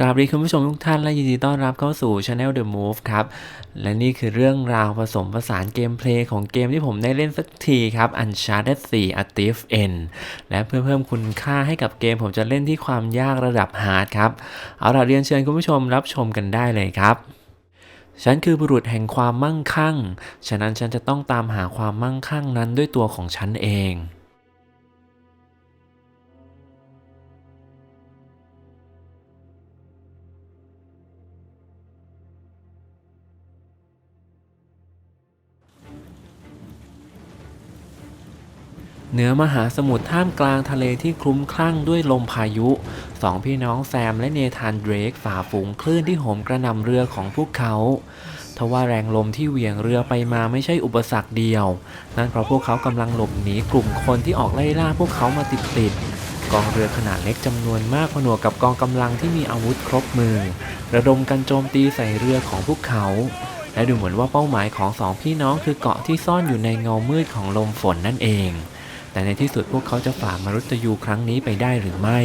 กราบดีคุณผู้ชมทุกท่านและยินดีต้อนรับเข้าสู่ Channel The Move ครับ และนี่คือเรื่องราวผสมผสานเกมเพลย์ของเกมที่ผมได้เล่นสักทีครับ Uncharted 4 A t i f End และเพื่อเพิ่มคุณค่าให้กับเกมผมจะเล่นที่ความยากระดับฮาร์ดครับ เอาล่ะเรียนเชิญคุณผู้ชมรับชมกันได้เลยครับฉันคือบุรุษแห่งความมั่งคั่ง ฉะนั้นฉันจะต้องตามหาความมั่งคั่งนั้นด้วยตัวของฉันเอง เหนือมหาสมุทรท่ามกลางทะเลที่คลุ้มคลั่งด้วยลมพายุสองพี่น้องแซมและเนธานเดรกฝ่าฝูงคลื่นที่โหมกระนำเรือของพวกเขาทว่าแรงลมที่เหวี่ยงเรือไปมาไม่ใช่อุปสรรคเดียว นั่นเพราะพวกเขากำลังหลบหนีกลุ่มคนที่ออกไล่ล่าพวกเขามาติดๆกองเรือขนาดเล็กจำนวนมากผนวกกับกองกำลังที่มีอาวุธครบมือ ระดมกันโจมตีใส่เรือของพวกเขาและดูเหมือนว่าเป้าหมายของสองพี่น้องคือเกาะที่ซ่อนอยู่ในเงามืดของลมฝนนั่นเอง แต่ในที่สุดพวกเขาจะฝ่ามรุตยูครั้งนี้ไปได้หรือไม่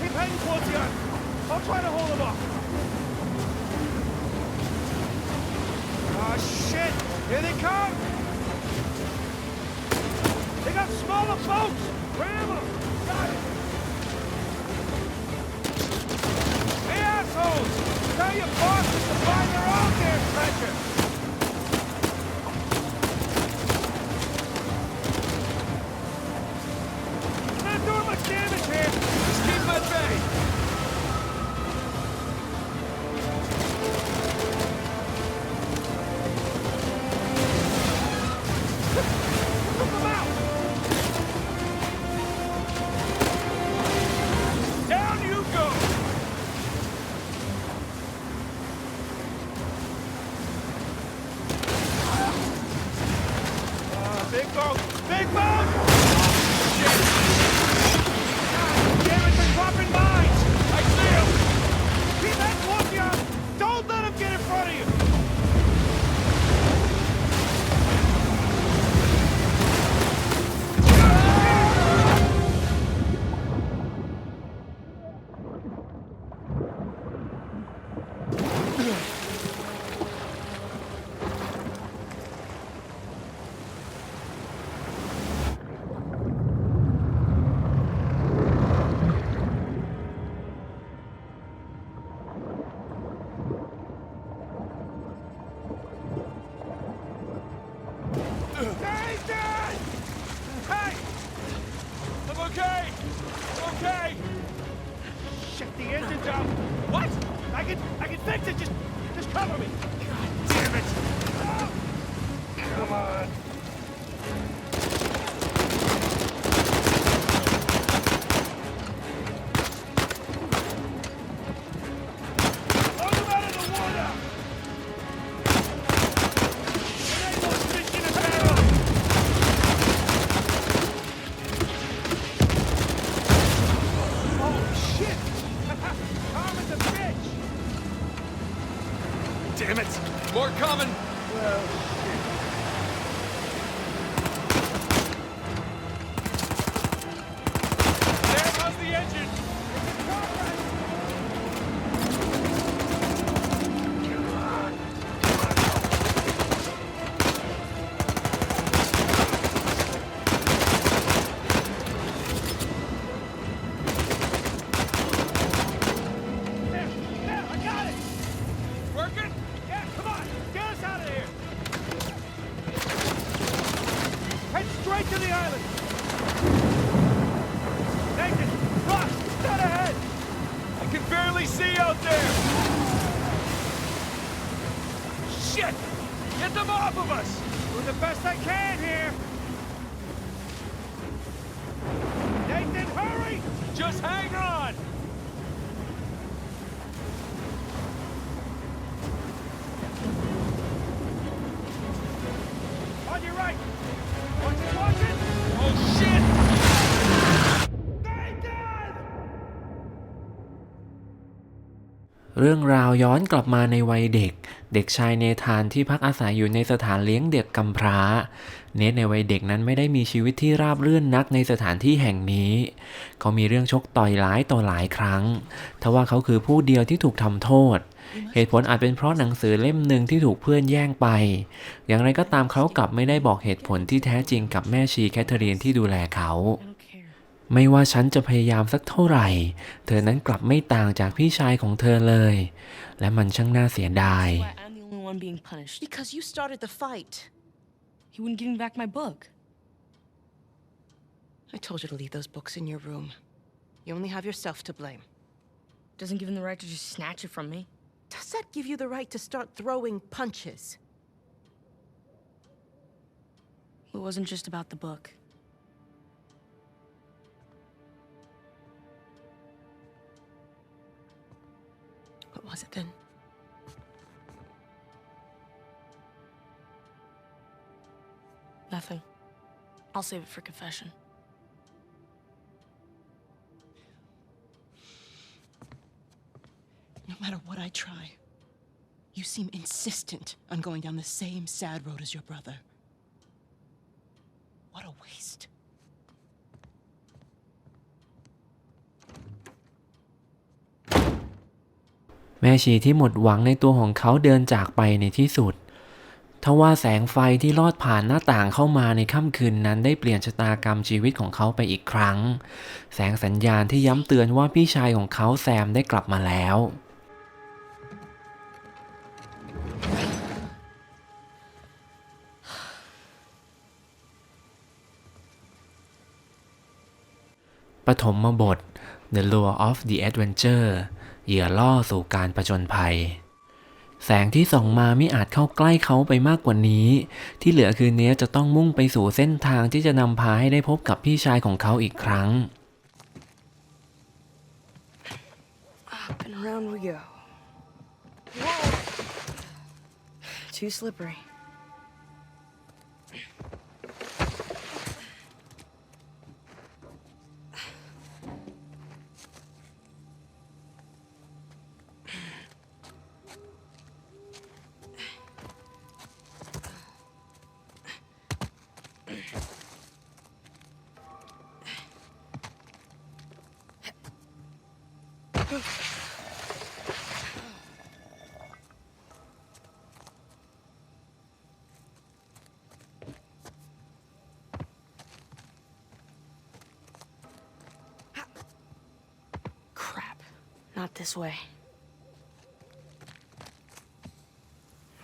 Keep heading towards the island. I'll try to hold them off. Oh shit! Here they come! They got smaller boats! Ram them! Got it! Hey assholes! Tell your bosses to find their own damn treasure! On your right! Watch it, watch it! Oh shit! เรื่องราวย้อนกลับมาในวัยเด็ก เด็กชายเนธานที่พักอาศัยอยู่ในสถานเลี้ยงเด็กกำพร้า เนธในวัยเด็กนั้นไม่ได้มีชีวิตที่ราบรื่นนักในสถานที่แห่งนี้ เขามีเรื่องชกต่อยหลายต่อหลายครั้ง ทว่าเขาคือผู้เดียวที่ถูกทำโทษ เหตุผลอาจเป็นเพราะหนังสือเล่มหนึ่งที่ถูกเพื่อนแย่งไป อย่างไรก็ตามเขากลับไม่ได้บอกเหตุผลที่แท้จริงกับแม่ชีแคทเธอรีนที่ดูแลเขา ไม่ว่าฉันจะพยายามสักเท่าไหร่ เธอนั้นกลับไม่ต่างจากพี่ชายของเธอเลย และมันช่างน่าเสียดาย Why I'm the only one being punished. Because you started the fight. He wouldn't give me back my book. I told you to leave those books in your room. You only have yourself to blame. Doesn't give him the right to just snatch it from me. Does that give you the right to start throwing punches? It wasn't just about the book. Was it then? Nothing. I'll save it for confession. No matter what I try, you seem insistent on going down the same sad road as your brother. What a waste. แม่ชีที่หมดหวังในตัวของเขาเดินจากไปในที่สุดทว่าแสงไฟที่ลอดผ่านหน้าต่างเข้ามาในค่ำคืนนั้นได้เปลี่ยนชะตากรรมชีวิตของเขาไปอีกครั้ง แสงสัญญาณที่ย้ำเตือนว่าพี่ชายของเขาแซมได้กลับมาแล้ว ปฐมบท The Lure of the Adventure เหยื่อล่อสู่การประจนภัย แสงที่ส่องมาไม่อาจเข้าใกล้เขาไปมากกว่านี้ ที่เหลือคือเนี้จะต้องมุ่งไปสู่เส้นทางที่จะนำพาให้ได้พบกับพี่ชายของเขาอีกครั้ง Up and around we go. Too slippery. Crap. Not this way.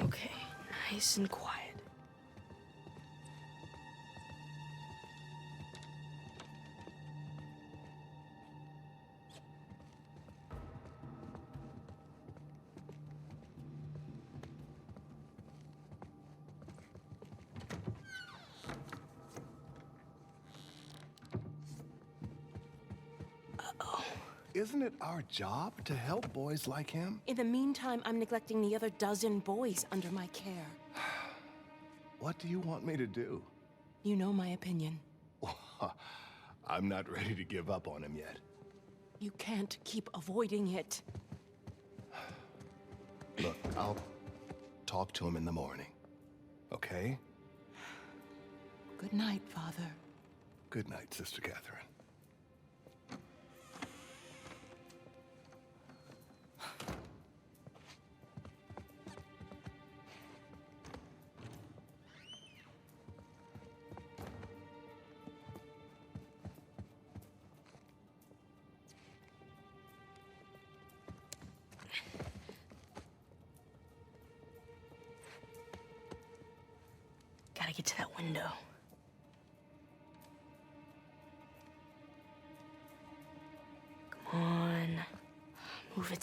Okay, nice and quiet. Isn't it our job to help boys like him? In the meantime, I'm neglecting the other dozen boys under my care. What do you want me to do? You know my opinion. I'm not ready to give up on him yet. You can't keep avoiding it. Look, I'll talk to him in the morning. Okay? Good night, Father. Good night, Sister Catherine.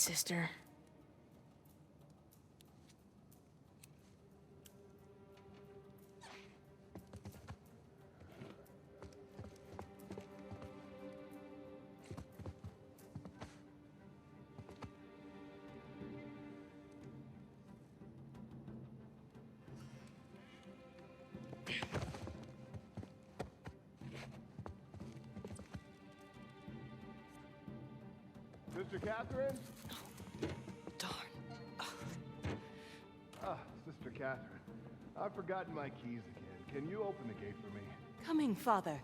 Sister. Sister Catherine? Oh, darn. Ah, Sister Catherine. I've forgotten my keys again. Can you open the gate for me? Coming, Father.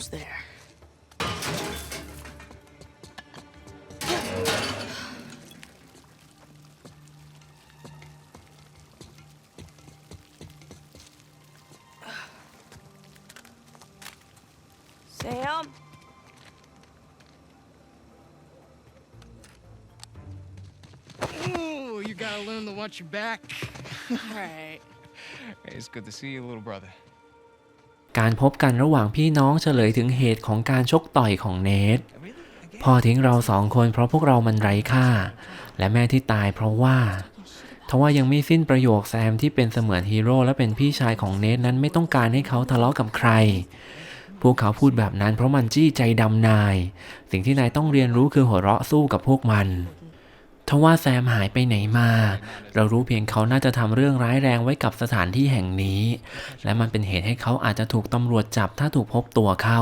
Almost there. Sam? Ooh, you gotta learn to watch your back. All right. Hey, it's good to see you, little brother. การพบกันระหว่างพี่น้องเฉลยถึงเหตุของการชกต่อยของเนทพ่อทิ้งเราสองคนเพราะพวกเรามันไร้ค่า และแม่ที่ตายเพราะว่าทว่ายังไม่สิ้นประโยคแซมที่เป็นเสมือนฮีโร่และเป็นพี่ชายของเนทนั้นไม่ต้องการให้เขาทะเลาะกับใคร พวกเขาพูดแบบนั้นเพราะมันจี้ใจดำนาย สิ่งที่นายต้องเรียนรู้คือหัวเราะสู้กับพวกมัน ทว่าแซมหายไปไหนมา เรารู้เพียงเขาน่าจะทำเรื่องร้ายแรงไว้กับสถานที่แห่งนี้ และมันเป็นเหตุให้เขาอาจจะถูกตำรวจจับถ้าถูกพบตัวเข้า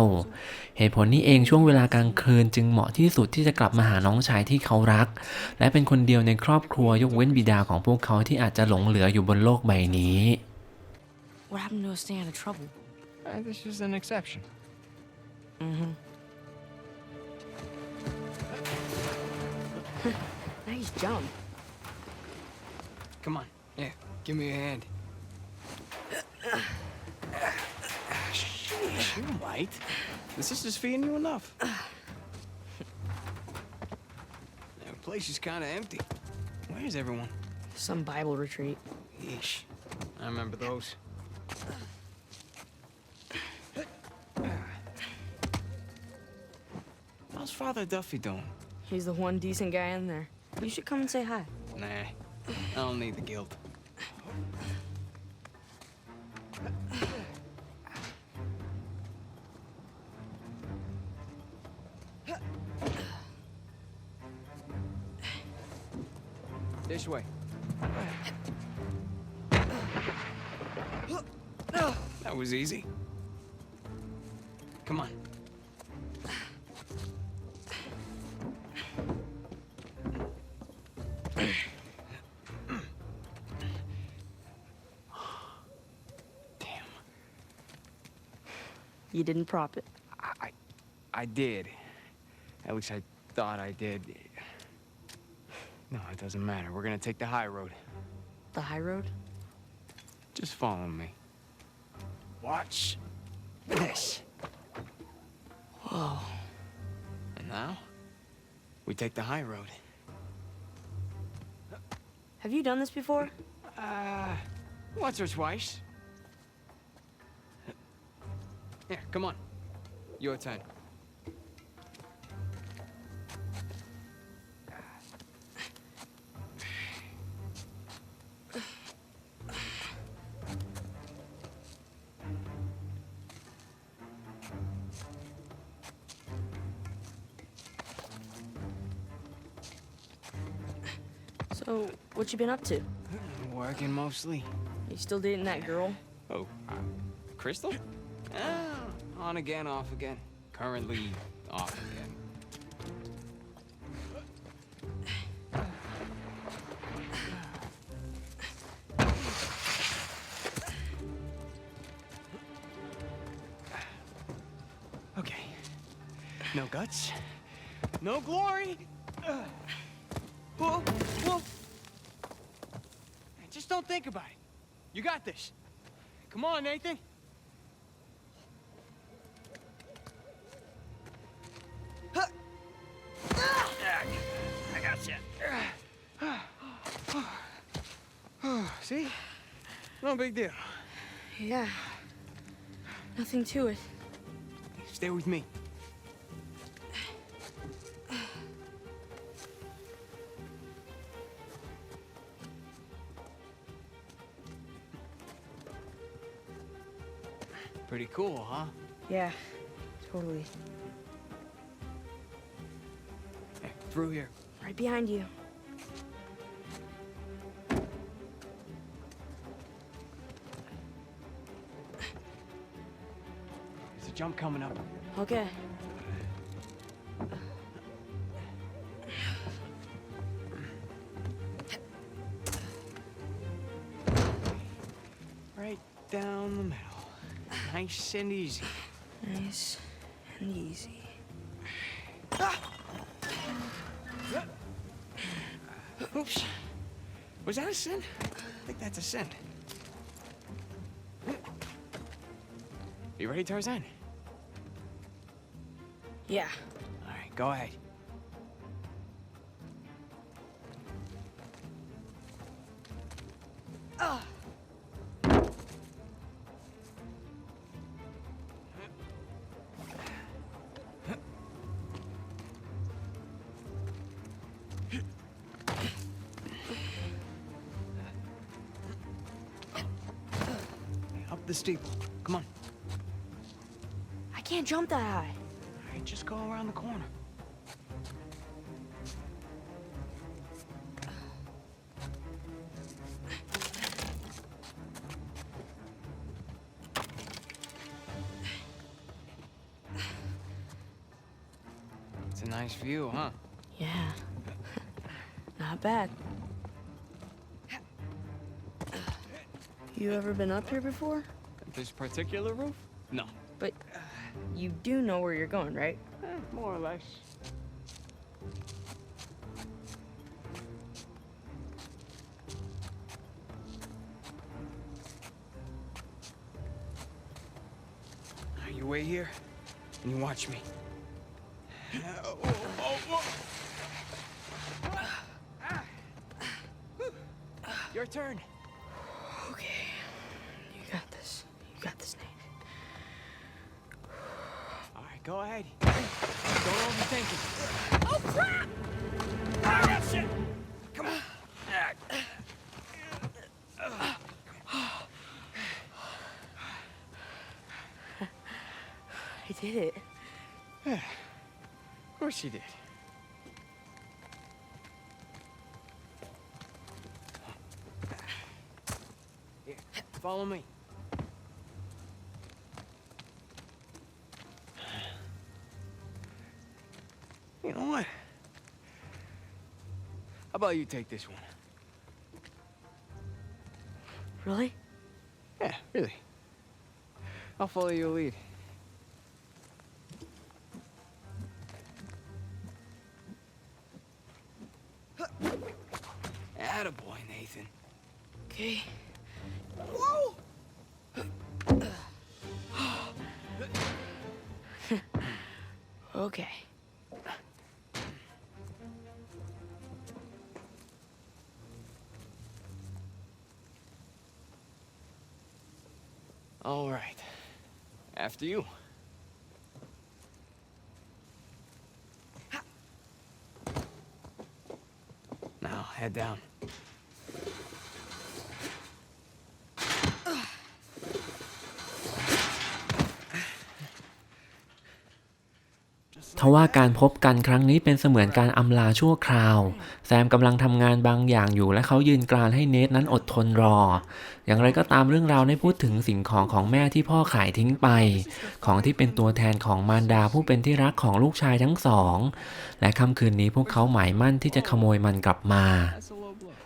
เหตุผลนี้เองช่วงเวลากลางคืนจึงเหมาะที่สุดที่จะกลับมาหาน้องชายที่เขารัก และเป็นคนเดียวในครอบครัวยกเว้นบิดาของพวกเขาที่อาจจะหลงเหลืออยู่บนโลกใบนี้ What happened to us staying out of trouble? Uh, this is an exception. Mm-hmm. Nice jump. Come on. Yeah, give me a hand. Sheesh, you might. The sister's feeding you enough. The place is kind of empty. Where's everyone? Some Bible retreat. Yeesh. I remember those. How's Father Duffy doing? He's the one decent guy in there. You should come and say hi. Nah, I don't need the guilt. This way. That was easy. Come on. You didn't prop it. I, I, did. At least I thought I did. No, it doesn't matter. We're gonna take the high road. The high road? Just follow me. Watch this. Whoa. And now, we take the high road. Have you done this before? Uh, once or twice. Here, come on. Your turn. So, what you been up to? Working mostly. You still dating that girl? Oh, uh, Crystal? Ah, on again, off again. Currently off again. Okay. No guts. No glory. Uh, whoa, whoa. Just don't think about it. You got this. Come on, Nathan. Got. See? No big deal. Yeah. Nothing to it. Stay with me. Pretty cool, huh? Yeah, totally. Hey, through here. Behind you. There's a jump coming up. Okay. Right down the middle. Nice and easy. Nice and easy. Oops. Was that a sin? I think that's a sin. You ready, Tarzan? Yeah. All right, go ahead. The steeple. Come on. I can't jump that high. All right, just go around the corner. It's a nice view, huh? Yeah. Not bad. You ever been up here before? This particular roof? No. But you do know where you're going, right? Eh, more or less. Now you wait here and you watch me. Oh, oh, oh. Your turn. Don't overthink it. Oh, crap! Ah, shit! Come on. I did it. Of course you did. Here, follow me. About you take this one? Really? Yeah, really. I'll follow your lead. Attaboy, Nathan. Okay. okay. After you. Now, head down. ราะว่าการพบกันครั้งนี้เป็นเสมือนการอำลาชั่วคราว แซมกำลังทำงานบางอย่างอยู่และเขายืนกรานให้เนทนั้นอดทนรอ อย่างไรก็ตามเรื่องราวได้พูดถึงสิ่งของของแม่ที่พ่อขายทิ้งไป ของที่เป็นตัวแทนของมารดาผู้เป็นที่รักของลูกชายทั้งสอง และค่ำคืนนี้พวกเขาหมายมั่นที่จะขโมยมันกลับมา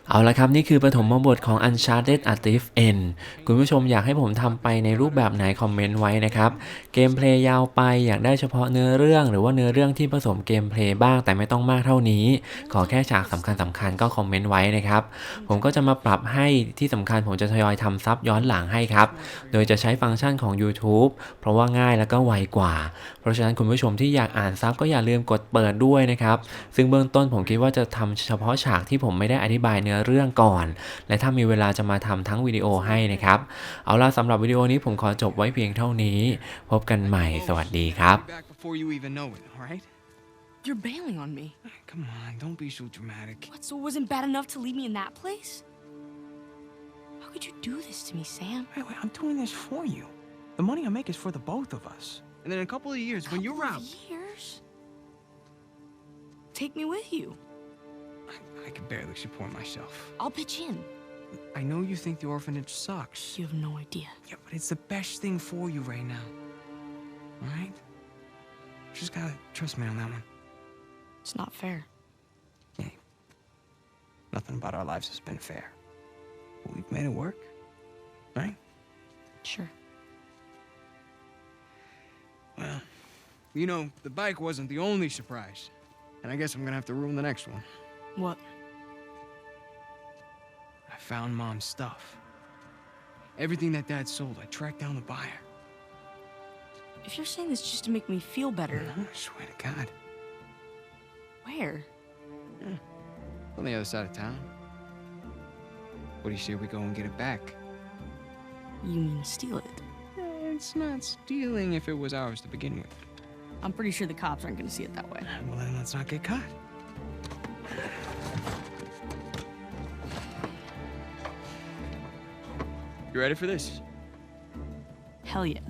เอาละครับ นี่คือปฐมบทของ Uncharted a t i f N คุณผู้ชมอยากให้ผมทำไปในรูปแบบไหนคอมเมนต์ไว้นะครับ เกมเพลย์ยาวไปอยากได้เฉพาะเนื้อเรื่องหรือว่าเนื้อเรื่องที่ผสมเกมเพลย์บ้างแต่ไม่ต้องมากเท่านี้ ขอแค่ฉากสำคัญสำคัญๆก็คอมเมนต์ไว้นะครับ ผมก็จะมาปรับให้ที่สำคัญผมจะทยอยทำซับย้อนหลังให้ครับ โดยจะใช้ฟังก์ชันของ YouTube เพราะว่าง่ายแล้วก็ไวกว่า เพราะฉะนั้นคุณผู้ชมที่อยากอ่านซับก็อย่าลืมกดเปิดด้วยนะครับซึ่งเบื้องต้นผมคิดว่าจะทำเฉพาะฉากที่ผมไม่ได้อธิบายเนื้อเรื่องก่อน และถ้ามีเวลาจะมาทำทั้งวิดีโอให้นะครับ เอาล่ะสำหรับวิดีโอนี้ผมขอจบไว้เพียงเท่านี้ พบกันใหม่สวัสดีครับ Be back before you even know it, all right? You're bailing on me. Come on, don't be so dramatic. What, so it wasn't bad enough to leave me in that place? How could you do this to me, Sam? Wait, wait, I'm doing this for you. The money I make is for the both of us. And then in a couple of years, when you're Couple out, of years? Take me with you. I, I can barely support myself. I'll pitch in. I know you think the orphanage sucks. You have no idea. Yeah, but it's the best thing for you right now. All right? Just gotta trust me on that one. It's not fair. Yeah. nothing about our lives has been fair. But we've made it work, right? Sure. Well, you know, the bike wasn't the only surprise. And I guess I'm gonna have to ruin the next one. What? I found mom's stuff. Everything that dad sold, I tracked down the buyer. If you're saying this just to make me feel better, I swear to God. where? On the other side of town. What do you say we go and get it back? You mean steal it? Eh, it's not stealing if it was ours to begin with. I'm pretty sure the cops aren't gonna see it that way. Well, then let's not get caught. You ready for this? Hell yeah.